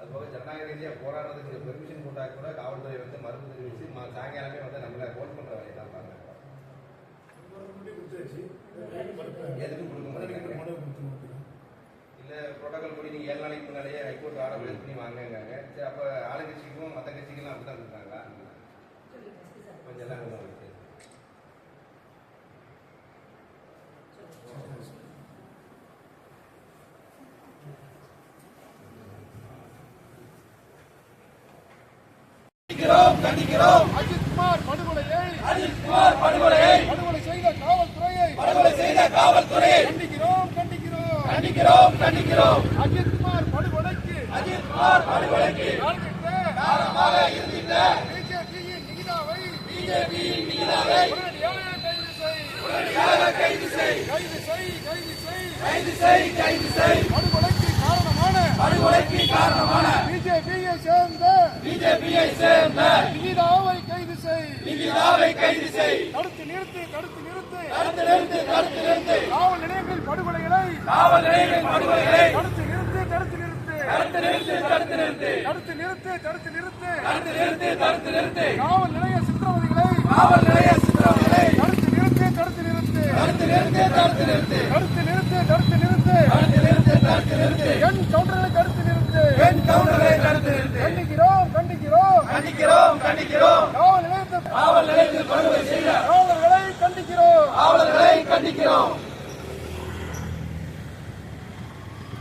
அதுபோக ஜனநாயக ரீதியாக போராடுறதுக்கு பெர்மிஷன் போட்டா கூட காவல்துறை வந்து மறுப்பு தெரிவித்து சாயங்காலமே வந்து நம்மளை ஹோல்ட் பண்ற வேலையை தான் பாருங்க எது ப்ரோட்டோக்கால் படி நீங்கள் ஏழு நாளைக்கு முன்னாலேயே ஹைகோர்ட் ஆர்டர் பிளேஸ் பண்ணி வாங்கினாங்க சரி அப்போ ஆளுங்கட்சிக்கும் மற்ற கட்சிக்கெல்லாம் அப்படி இருக்காங்களா கொஞ்சம் எல்லாம் இருக்கு கண்டிக்கிறோம். அஜித் குமார் படுகொலையை அஜித் குமார் படுகொலையை படுகொலை செய்த காவல்துறை கண்டிக்கிறோம் அஜித்குமார் படுகொலைக்கு. அஜித்குமார் படுகொலைக்கு. காரணமாக இருந்திருந்த பிஜேபியின் நிகிதாவை. பிஜேபியின் மீதாவை உடனடியாக கைது செய் உடனடியாக கைது செய் கைது செய் கைது செய் கைது செய் கைது செய் படுகொலைக்கு காரணமான படுகொலைக்கு காரணமான பிஜேபியை சேர்ந்த பிஜேபியை சேர்ந்த நிகிதாவை கைது செய் நிகிதாவை கைது செய் தடுத்து நிறுத்து தடுத்து நிறுத்து. தடுத்து நிறுத்து தடுத்து நிறுத்து காவல் நிலையங்கள் படுகொலைகளை காவல் நிலையங்களின் படுகொலைகளை தடுத்து நிறுத்து தடுத்து நிறுத்து தடுத்து நிறுத்து தடுத்து நிறுத்து தடுத்து நிறுத்து தடுத்து நிறுத்து தடுத்து நிறுத்து தடுத்து நிறுத்து காவல் நிலைய சித்திரவதைகளை காவல் நிலைய சித்திரவதைகளை தடுத்து நிறுத்து தடுத்து நிறுத்து தடுத்து நிறுத்து தடுத்து நிறுத்து தடுத்து நிறுத்து தடுத்து நிறுத்து தடுத்து நிறுத்து தடுத்து நிறுத்து என் கவுண்டர்களை தடுத்து நிறுத்து பெண் கவுண்டரை தடுத்து நிறுத்து கண்டிக்கிறோம் கண்டிக்கிறோம் கண்டிக்கிறோம் கண்டிக்கிறோம் காவல் நிலையத்தை காவல் நிலையத்தில் படுகொலை செய்த காவலர்களை கண்டிக்கிறோம் காவலர்களை கண்டிக்கிறோம்